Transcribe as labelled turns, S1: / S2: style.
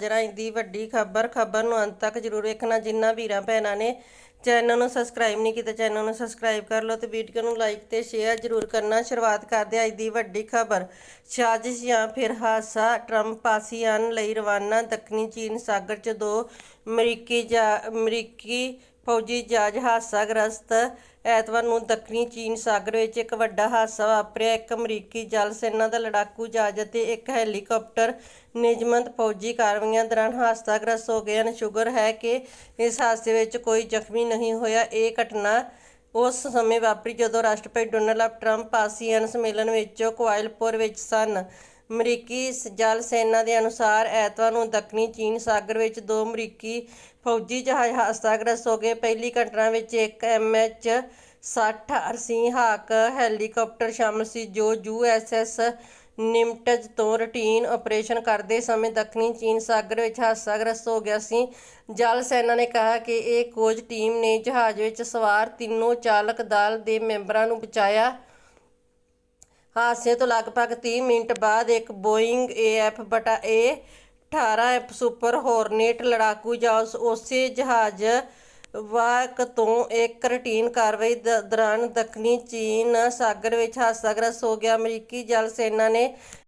S1: ਜਰਾ ਦੀ ਵੱਡੀ ਖਬਰ ਖਬਰ ਨੂੰ ਅੰਤ ਤੱਕ ਜਰੂਰ ਵੇਖਣਾ। ਜਿੰਨਾ ਵੀਰਾਂ ਭੈਣਾਂ ਨੇ ਚੈਨਲ ਨੂੰ ਸਬਸਕ੍ਰਾਈਬ ਨਹੀਂ ਕੀਤਾ, ਚੈਨਲ ਨੂੰ ਸਬਸਕ੍ਰਾਈਬ ਕਰ ਲਓ ਤੇ ਵੀਡੀਓ ਨੂੰ ਲਾਈਕ ਤੇ ਸ਼ੇਅਰ ਜਰੂਰ ਕਰਨਾ। ਸ਼ੁਰੂਆਤ ਕਰਦੇ ਹਾਂ ਅੱਜ ਦੀ ਵੱਡੀ ਖਬਰ। ਸਾਜ਼ਿਸ਼ ਜਾਂ ਫਿਰ ਹਾਸਾ, ਟਰੰਪ ਆਸੀਆਨ ਲਈ ਰਵਾਨਾ। ਦੱਖਣੀ ਚੀਨ ਸਾਗਰ 'ਚ ਦੋ ਅਮਰੀਕੀ ਜਾ, ਅਮਰੀਕੀ ਫੌਜੀ ਜਹਾਜ਼ ਹਾਦਸਾਗ੍ਰਸਤ ਐਤਵਾਰ ਨੂੰ ਦੱਖਣੀ ਚੀਨ ਸਾਗਰ ਵਿੱਚ ਇੱਕ ਵੱਡਾ ਹਾਦਸਾ ਵਾਪਰਿਆ। ਇੱਕ ਅਮਰੀਕੀ ਜਲ ਸੈਨਾ ਦਾ ਲੜਾਕੂ ਜਹਾਜ਼ ਅਤੇ ਇੱਕ ਹੈਲੀਕਾਪਟਰ ਨਿਯਮਤ ਫੌਜੀ ਕਾਰਵਾਈਆਂ ਦੌਰਾਨ ਹਾਦਸਾਗ੍ਰਸਤ ਹੋ ਗਏ ਹਨ। ਸ਼ੁਗਰ ਹੈ ਕਿ ਇਸ ਹਾਦਸੇ ਵਿੱਚ ਕੋਈ ਜ਼ਖਮੀ ਨਹੀਂ ਹੋਇਆ। ਇਹ ਘਟਨਾ ਉਸ ਸਮੇਂ ਵਾਪਰੀ ਜਦੋਂ ਰਾਸ਼ਟਰਪਤੀ ਡੋਨਾਲਡ ਟਰੰਪ ਆਸੀਆਨ ਸੰਮੇਲਨ ਵਿੱਚ ਕੁਆਲਾਲੰਪੁਰ ਵਿੱਚ ਸਨ। ਅਮਰੀਕੀ ਸ- ਜਲ ਸੈਨਾ ਦੇ ਅਨੁਸਾਰ ਐਤਵਾਰ ਨੂੰ ਦੱਖਣੀ ਚੀਨ ਸਾਗਰ ਵਿੱਚ ਦੋ ਅਮਰੀਕੀ ਫੌਜੀ ਜਹਾਜ਼ ਹਾਦਸਾਗ੍ਰਸਤ ਹੋ ਗਏ। ਪਹਿਲੀ ਘਟਨਾ ਵਿੱਚ ਇੱਕ ਐਮਐਚ 60 ਅਰਸੀ ਹਾਕ ਹੈਲੀਕਾਪਟਰ ਸ਼ਾਮਲ ਸੀ, ਜੋ ਯੂਐਸਐਸ ਨਿਮਟਜ ਤੋਂ ਰੂਟੀਨ ਆਪਰੇਸ਼ਨ ਕਰਦੇ ਸਮੇਂ ਦੱਖਣੀ ਚੀਨ ਸਾਗਰ ਵਿੱਚ ਹਾਦਸਾਗ੍ਰਸਤ ਹੋ ਗਿਆ ਸੀ। ਜਲ ਸੈਨਾ ਨੇ ਕਿਹਾ ਕਿ ਇਹ ਖੋਜ ਟੀਮ ਨੇ ਜਹਾਜ਼ ਵਿੱਚ ਸਵਾਰ ਤਿੰਨੋਂ ਚਾਲਕ ਦਲ ਦੇ ਮੈਂਬਰਾਂ ਨੂੰ ਬਚਾਇਆ। ਹਾਦਸੇ ਤੋਂ ਲਗਭਗ 30 ਮਿੰਟ ਬਾਅਦ ਇੱਕ ਬੋਇੰਗ ਏਐਫ ਬਟਾ ਏ 18 ਸੁਪਰ ਹੌਰਨੇਟ ਲੜਾਕੂ ਜਹਾਜ਼ ਉਸੇ ਜਹਾਜ਼ ਵਾਕ ਤੋਂ ਇੱਕ ਰੂਟੀਨ ਕਾਰਵਾਈ ਦ- ਦੌਰਾਨ ਦੱਖਣੀ ਚੀਨ ਸਾਗਰ ਵਿੱਚ ਹਾਦਸਾਗ੍ਰਸਤ ਹੋ ਗਿਆ। ਅਮਰੀਕੀ ਜਲ ਸੈਨਾ ਨੇ